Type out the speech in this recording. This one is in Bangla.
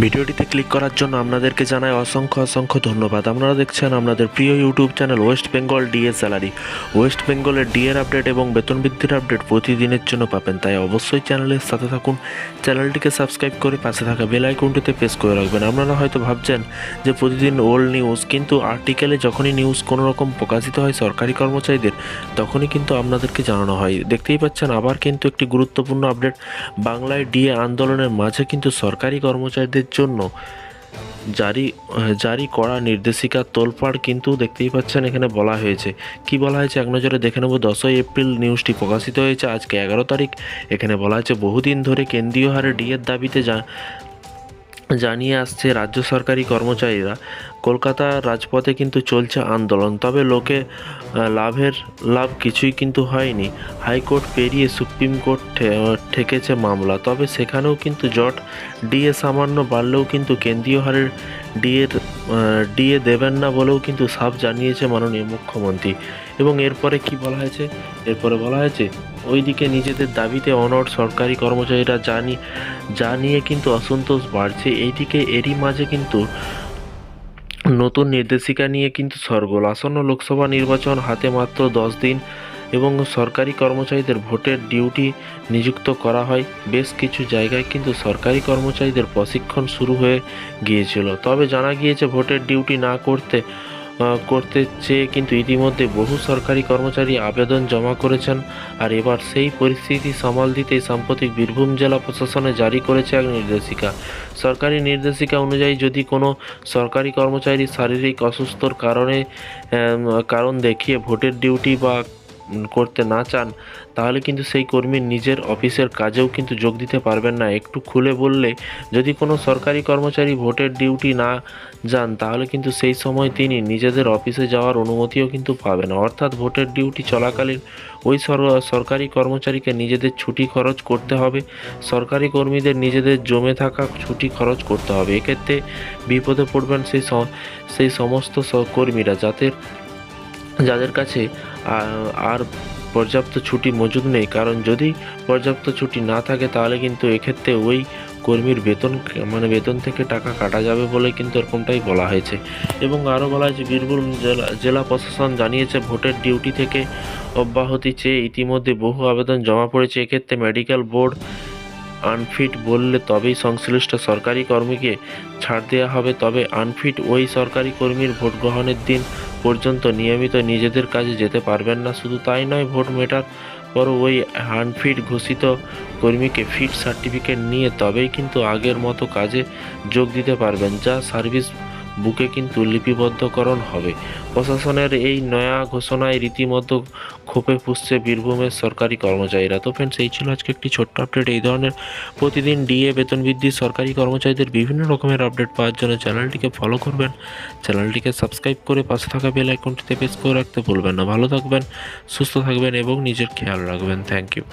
ভিডিওটিতে ক্লিক করার জন্য আপনাদেরকে জানাই অসংখ্য অসংখ্য ধন্যবাদ। আপনারা দেখছেন আপনাদের প্রিয় YouTube channel West Bengal DA salary West বেঙ্গলের ডিএর আপডেট এবং বেতন বৃদ্ধির আপডেট প্রতিদিনের জন্য পাবেন। তাই অবশ্যই চ্যানেলের সাথে থাকুন। চ্যানেলটিকে সাবস্ক্রাইব করে পাশে থাকা বেল আইকনটিতে প্রেস করে রাখবেন। আপনারা হয়তো ভাবছেন যে প্রতিদিন ওল্ড নিউজ, কিন্তু আর্টিকেলে যখনই নিউজ কোনো রকম প্রকাশিত হয় সরকারি কর্মচারীদের, তখনই কিন্তু আপনাদেরকে জানানো হয়। দেখতেই পাচ্ছেন আবার কিন্তু একটি গুরুত্বপূর্ণ আপডেট। বাংলায় ডিএ আন্দোলনের মাঝে কিন্তু সরকারি কর্মচারীদের জন্য জারি জারি করা নির্দেশিকা তোলপাড় কিন্তু দেখতেই পাচ্ছেন এখানে বলা হয়েছে। কি বলা হয়েছে? এক নজরে দেখে নেব। দশই এপ্রিল নিউজটি প্রকাশিত হয়েছে। আজকে এগারো তারিখ। এখানে বলা হয়েছে, বহুদিন ধরে কেন্দ্রীয় হারে ডিএর দাবিতে যা, জানিয়ে আসছে রাজ্য সরকারি কর্মচারীরা। কলকাতা রাজপথে কিন্তু চলছে আন্দোলন। তবে লোকে লাভের লাভ কিছুই কিন্তু হয়নি। হাইকোর্ট পেরিয়ে সুপ্রিম কোর্ট ঠেকেছে মামলা। তবে সেখানেও কিন্তু জট ডিএ সামান্য বাড়লেও কিন্তু কেন্দ্রীয় হারের ডিএর ডিএ দেবেন না বলেও কিন্তু সাফ জানিয়েছে মাননীয় মুখ্যমন্ত্রী। এবং এরপরে কি বলা হয়েছে? এরপরে বলা হয়েছে, ওইদিকে নিজেদের দাবিতে অনড় সরকারি কর্মচারীরা জানি যা নিয়ে কিন্তু অসন্তোষ বাড়ছে। এইদিকে এরই মাঝে কিন্তু নতুন নির্দেশিকা নিয়ে কিন্তু সরগোল। আসন্ন লোকসভা নির্বাচন হাতে মাত্র দশ দিন এবং সরকারি কর্মচারীদের ভোটের ডিউটি নিযুক্ত করা হয়। বেশ কিছু জায়গায় কিন্তু সরকারি কর্মচারীদের প্রশিক্ষণ শুরু হয়ে গিয়েছিল। তবে জানা গিয়েছে, ভোটের ডিউটি না করতে করতে চেয়ে কিন্তু ইতিমধ্যে বহু সরকারি কর্মচারী আবেদন জমা করেছেন। আর এবার সেই পরিস্থিতি সামাল দিতে সাম্প্রতিক বীরভূম জেলা প্রশাসনে জারি করেছে এক নির্দেশিকা। সরকারি নির্দেশিকা অনুযায়ী যদি কোনো সরকারি কর্মচারী শারীরিক অসুস্থর কারণে কারণ দেখিয়ে ভোটের ডিউটি বা করতে না চান, তাহলে কিন্তু সেই কর্মীর নিজের অফিসের কাজেও কিন্তু যোগ দিতে পারবেন না। একটু খুলে বললে, যদি কোনো সরকারি কর্মচারী ভোটের ডিউটি না যান, তাহলে কিন্তু সেই সময় তিনি নিজেদের অফিসে যাওয়ার অনুমতিও কিন্তু পাবেন। অর্থাৎ ভোটের ডিউটি চলাকালীন ওই সরকারি কর্মচারীকে নিজেদের ছুটি খরচ করতে হবে, সরকারি কর্মীদের নিজেদের জমে থাকা ছুটি খরচ করতে হবে। এক্ষেত্রে বিপদে পড়বেন সেই সেই সমস্ত কর্মীরা যাদের যাদের কাছে আর পর্যাপ্ত ছুটি মজুদ নেই। কারণ যদি পর্যাপ্ত ছুটি না থাকে, তাহলে কিন্তু এক্ষেত্রে ওই কর্মীর বেতন মানে বেতন থেকে টাকা কাটা যাবে বলে কিন্তু এরকমটাই বলা হয়েছে। এবং আরও বলা হয়েছে, বীরভূম জেলা জেলা প্রশাসন জানিয়েছে, ভোটের ডিউটি থেকে অব্যাহতি চেয়ে ইতিমধ্যে বহু আবেদন জমা পড়েছে। এক্ষেত্রে মেডিকেল বোর্ড আনফিট বললে তবেই সংশ্লিষ্ট সরকারি কর্মীকে ছাড় দেওয়া হবে। তবে আনফিট ওই সরকারি কর্মীর ভোট গ্রহণের দিন পর্যন্ত নিয়মিত নিজেদের কাজে যেতে পারবেন না। শুধু তাই নয়, ভোট মেটার পর ওই আনফিট ঘোষিত কর্মীকে ফিট সার্টিফিকেট নিয়ে তবেই কিন্তু আগের মতো কাজে যোগ দিতে পারবেন, যা সার্ভিস বুকে কিন্তু লিপিবদ্ধকরণ হবে। প্রশাসনের এই নয়া ঘোষণায় রীতিমতো ক্ষোভে পুষছে বীরভূমের সরকারি কর্মচারীরা। তো ফ্রেন্ডস এই ছিল আজকে একটি ছোট্ট আপডেট এই ধরনের প্রতিদিন ডিএ বেতন বৃদ্ধি, সরকারি কর্মচারীদের বিভিন্ন রকমের আপডেট পাওয়ার জন্য চ্যানেলটিকে ফলো করবেন। চ্যানেলটিকে সাবস্ক্রাইব করে পাশে থাকা বেল আইকনটিতে প্রেস করে রাখতে ভুলবেন না। ভালো থাকবেন, সুস্থ থাকবেন এবং নিজের খেয়াল রাখবেন। Thank you